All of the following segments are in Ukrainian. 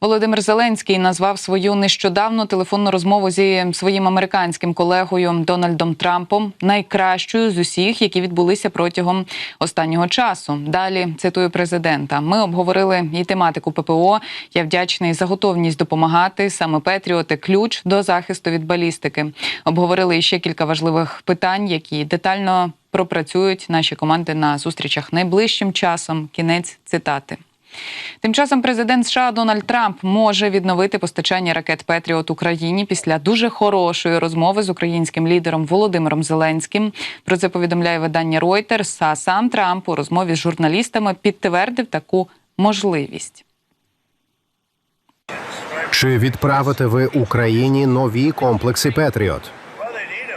Володимир Зеленський назвав свою нещодавну телефонну розмову зі своїм американським колегою Дональдом Трампом найкращою з усіх, які відбулися протягом останнього часу. Далі цитую президента: ми обговорили і тематику ППО. Я вдячний за готовність допомагати. Саме Петріоти ключ до захисту від балістики. Обговорили ще кілька важливих питань, які детально пропрацюють наші команди на зустрічах найближчим часом. Кінець цитати. Тим часом президент США Дональд Трамп може відновити постачання ракет Петріот Україні після дуже хорошої розмови з українським лідером Володимиром Зеленським. Про це повідомляє видання Reuters, А сам Трамп у розмові з журналістами підтвердив таку можливість. Чи відправите ви Україні нові комплекси Петріот?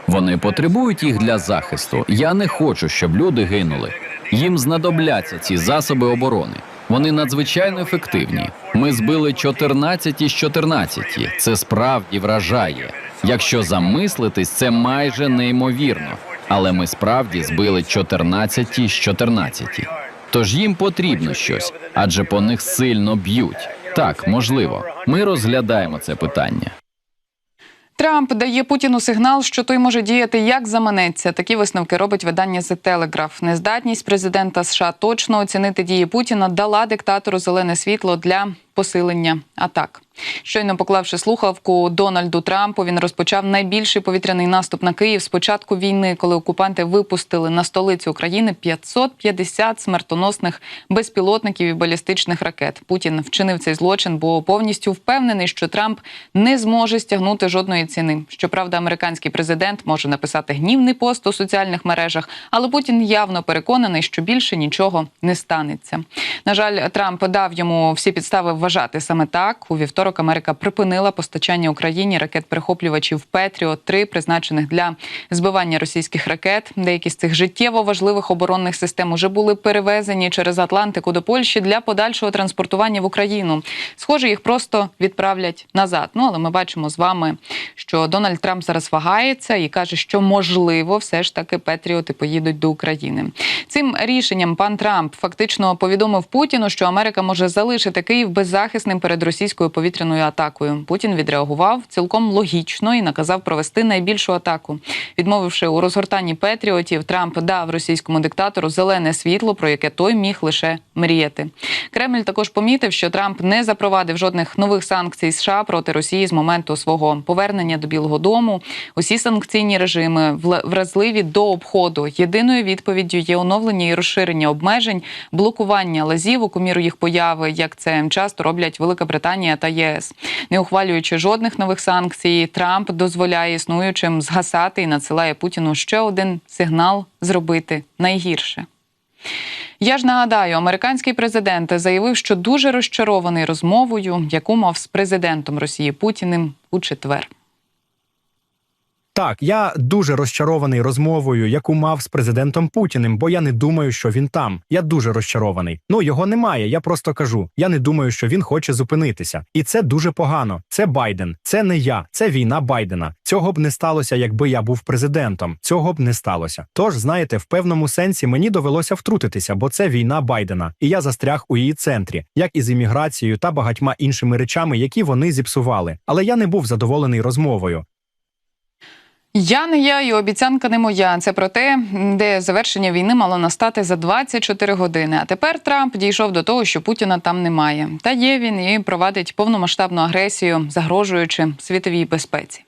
Вони потребують їх для захисту. Я не хочу, щоб люди гинули. Їм знадобляться ці засоби оборони. Вони надзвичайно ефективні. Ми збили 14 із 14. Це справді вражає. Якщо замислитись, це майже неймовірно. Але ми справді збили 14 із 14. Тож їм потрібно щось, адже по них сильно б'ють. Так, можливо, ми розглядаємо це питання. Трамп дає Путіну сигнал, що той може діяти як заманеться. Такі висновки робить видання The Telegraph. Нездатність президента США точно оцінити дії Путіна дала диктатору зелене світло для посилення атак. Щойно поклавши слухавку Дональду Трампу, він розпочав найбільший повітряний наступ на Київ з початку війни, коли окупанти випустили на столицю України 550 смертоносних безпілотників і балістичних ракет. Путін вчинив цей злочин, бо повністю впевнений, що Трамп не зможе стягнути жодної ціни. Щоправда, американський президент може написати гнівний пост у соціальних мережах, але Путін явно переконаний, що більше нічого не станеться. На жаль, Трамп дав йому всі підстави вважати саме так. У вівторок Америка припинила постачання Україні ракет-перехоплювачів Петріот 3 призначених для збивання російських ракет. Деякі з цих життєво важливих оборонних систем уже були перевезені через Атлантику до Польщі для подальшого транспортування в Україну. Схоже, їх просто відправлять назад. Ну але ми бачимо з вами, що Дональд Трамп зараз вагається і каже, що можливо, все ж таки Петріоти поїдуть до України. Цим рішенням пан Трамп фактично повідомив Путіну, що Америка може залишити Київ беззахисним перед російською повітряною атакою. Путін відреагував цілком логічно і наказав провести найбільшу атаку. Відмовивши у розгортанні Петріотів, Трамп дав російському диктатору зелене світло, про яке той міг лише мріяти. Кремль також помітив, що Трамп не запровадив жодних нових санкцій США проти Росії з моменту свого повернення до Білого Дому. Усі санкційні режими вразливі до обходу. Єдиною відповіддю є оновлення і розширення обмежень, блокування лазівок у міру їх появи, як це часто роблять Велика Британія та ЄС. Не ухвалюючи жодних нових санкцій, Трамп дозволяє існуючим згасати і надсилає Путіну ще один сигнал зробити найгірше. Я ж нагадаю, американський президент заявив, що дуже розчарований розмовою, яку мав з президентом Росії Путіним у четвер. Так, я дуже розчарований розмовою, яку мав з президентом Путіним, бо я не думаю, що він там. Я дуже розчарований. Ну його немає. Я просто кажу. Я не думаю, що він хоче зупинитися, і це дуже погано. Це Байден, це не я, це війна Байдена. Цього б не сталося, якби я був президентом. Цього б не сталося. Тож, знаєте, в певному сенсі мені довелося втрутитися, бо це війна Байдена, і я застряг у її центрі, як і з імміграцією та багатьма іншими речами, які вони зіпсували. Але я не був задоволений розмовою. Я не я і обіцянка не моя. Це про те, де завершення війни мало настати за 24 години. А тепер Трамп дійшов до того, що Путіна там немає. Та є він і провадить повномасштабну агресію, загрожуючи світовій безпеці.